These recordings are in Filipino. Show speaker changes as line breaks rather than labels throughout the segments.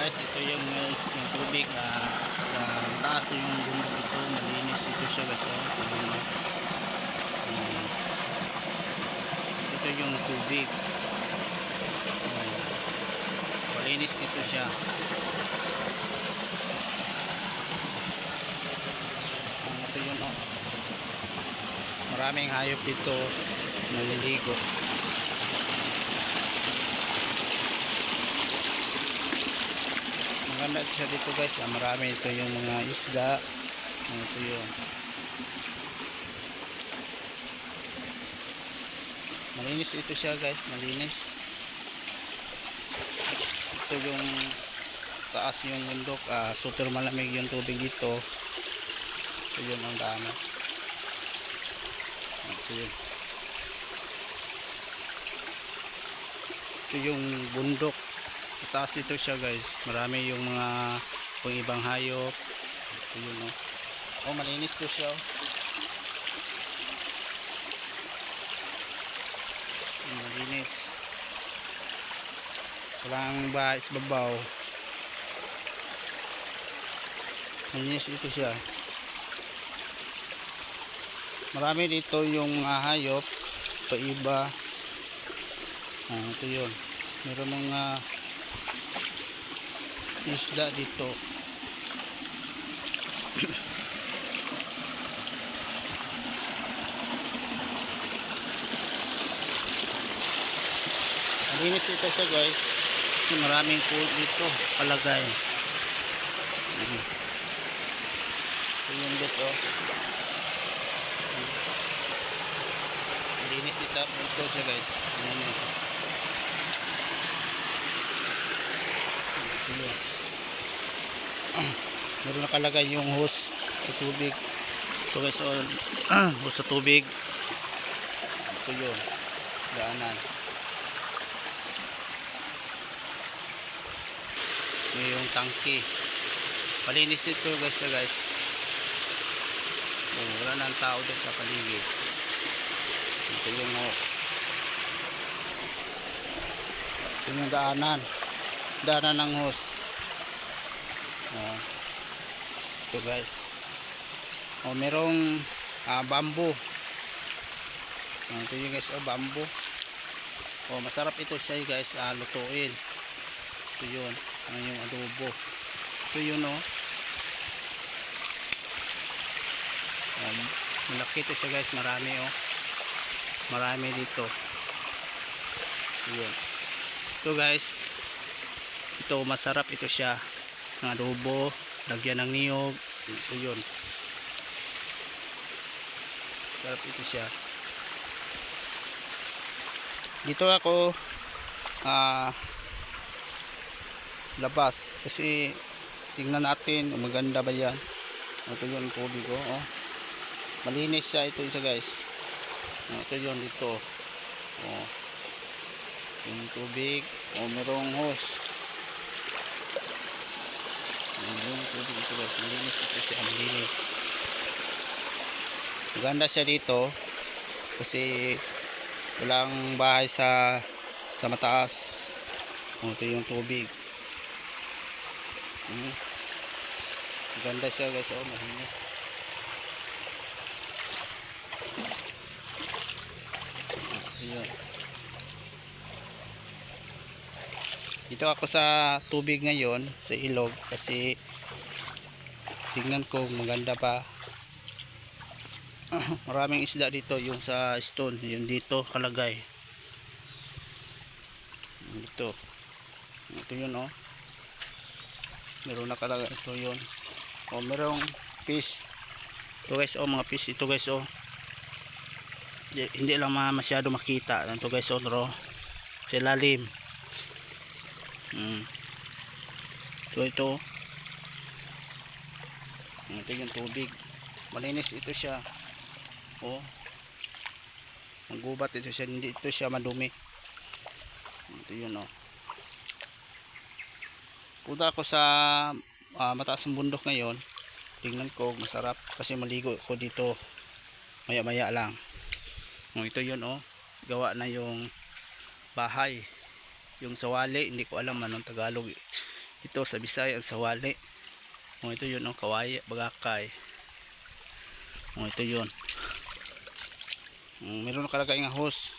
guys ito yung, uh, yung tubig na sa taas yung bundok ito malinis ito siya guys oh. yung, um, ito yung tubig. Um, malinis ito siya. Ito yun oh. maraming hayop dito naliligo maganda siya dito guys. Ah, marami ito yung mga isda. Ah, ito yun? Malinis ito siya guys. Malinis. Ito yung taas yung bundok. Ah, super malamig yung tubig dito. Ito yun ang daanan ito yun. Ito yung bundok taas ito siya guys. Marami yung mga kung ibang hayop. Ito yun oh. Oh malinis to siya oh. Malinis. Walang bahis babaw. Malinis ito siya. Marami dito yung mga hayop. Pa iba ah, ito yun. Meron mga isda dito. Malinis ito siya guys. Kasi maraming pool dito palagay. Ito yung guys oh. Malinis ito, ito siya guys malinis ito yun meron nakalagay yung hose sa tubig. Ito guys oh, hose sa tubig. Ito yun daanan. Ito yung tangke malinis ito guys ah, guys. Oh, wala nang tao doon sa paligid. Ito yung oh, ito yung daanan. Daanan ng hose oh, ito guys. Oh, merong ah, bamboo. Oh, ito yung guys oh, bamboo. Oh, masarap ito siya guys ah, lutuin. Ito yun. Ano yung adobo? Ito yun oh. Um, malaki ito siya guys. Marami oh. Marami dito. Ito yun. Ito guys. Ito masarap ito siya. Ng adobo lagyan ng niyog. Ito yun. Sarap ito siya. Dito ako ah labas. Kasi tingnan natin maganda ba yan. Ito yung tubig ko oh. malinis siya ito isa guys. Oh, ito yun dito. Oh. yung tubig. Oh, merong hose oh, yung tubig ito guys malinis ito siya malinis maganda siya dito kasi walang bahay sa sa mataas oh, ito yung tubig Hmm. Ganda siya guys, oh, mahinis. Ayun. Dito ako sa tubig ngayon, sa ilog, kasi tingnan ko maganda pa. Maraming isda dito, yung sa stone, yung dito kalagay. Dito. Ito yun oh. Meron nakalagay ito yun. O merong fish ito guys oh mga fish ito guys oh. Hindi, lang ma masyado makita. Ito guys oh bro. Sa lalim. Hmm. ito ito ito yung tubig. Malinis ito siya. Oh. Magubat ito siya. Hindi ito siya madumi. Ito yun oh. Punta ako sa ah, mataas ng bundok ngayon. Tingnan ko masarap. Kasi maligo ko dito. Maya maya lang. Oh, ito yun oh. Gawa na yung bahay. Yung sawali hindi ko alam anong Tagalog. Ito sa Bisaya sa Wali o ito yun oh, kawaye bagakay. O ito yun. Mm, meron nakalagay nga hose.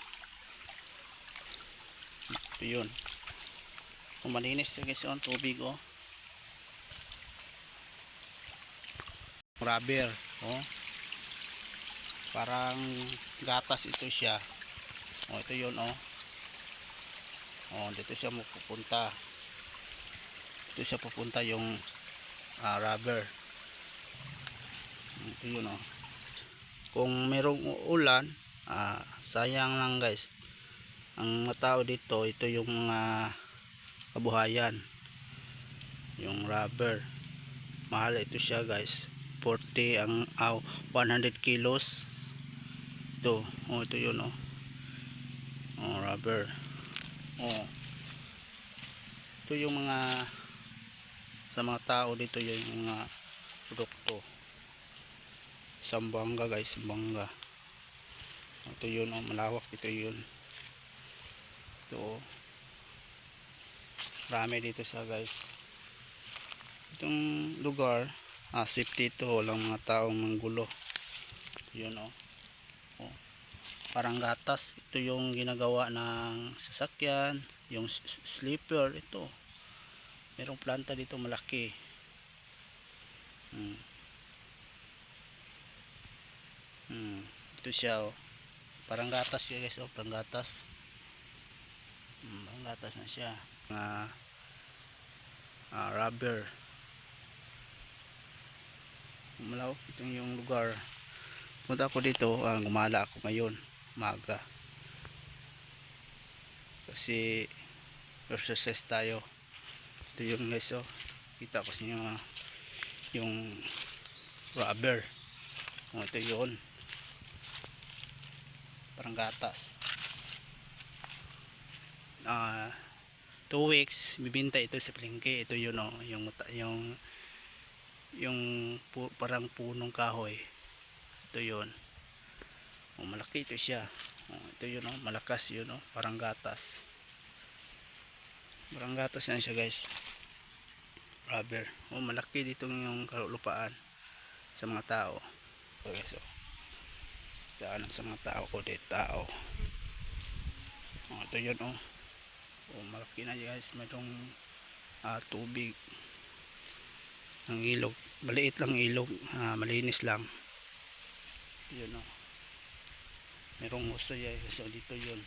Ito yun. Kung malinis guys oh, ang tubig oh. Rubber oh. Parang gatas ito siya. Oh ito yun oh. Oh dito siya pupunta dito siya pupunta yung ah, rubber. Ito yun oh. Kung merong ulan ah, sayang lang guys. Ang mga tao dito ito yung mga kabuhayan. Yung rubber. Mahal ito siya guys. 40 ang ah, 100 kilos. Ito oh ito yun oh. Oh rubber. Oh. Ito yung mga sa mga tao dito yung mga produkto Sambanga guys, Sambanga. Ito yun, oh, malawak ito yun. Ito, oh. Marami dito sa guys. Itong lugar, ah, safety ito, walang mga taong manggulo. Yun, oh. oh. Parang gatas, ito yung ginagawa ng sasakyan, yung sleeper, ito. Merong planta dito malaki. Hmm. Hmm, ito siya oh. Parang gatas siya guys oh, parang gatas. Hmm, parang gatas na siya. Mga ah, rubber. Malaw, itong yung lugar. Punta ako dito, ah, gumala ako ngayon, maga. Kasi exercise tayo. Ito yung guys oh. Kita ko sa inyo ah, yung rubber. Oh, ito yun. Parang gatas. Ah 2 weeks bibinta ito sa palengke. Ito yun oh yung yung yung pu, parang punong kahoy. Ito yun. Oh, malaki ito siya. Oh, ito yun oh malakas yun oh parang gatas. Parang gatas yan siya guys rubber oh malaki dito yung kalupaan sa mga tao. So guys oh daanan sa mga tao ko dito tao. Oh, ito yun oh. Oh malaki na guys. Mayroong ah, tubig. Ang ilog. Maliit lang ilog. Ah, malinis lang. Yun oh. Merong huso guys so dito yun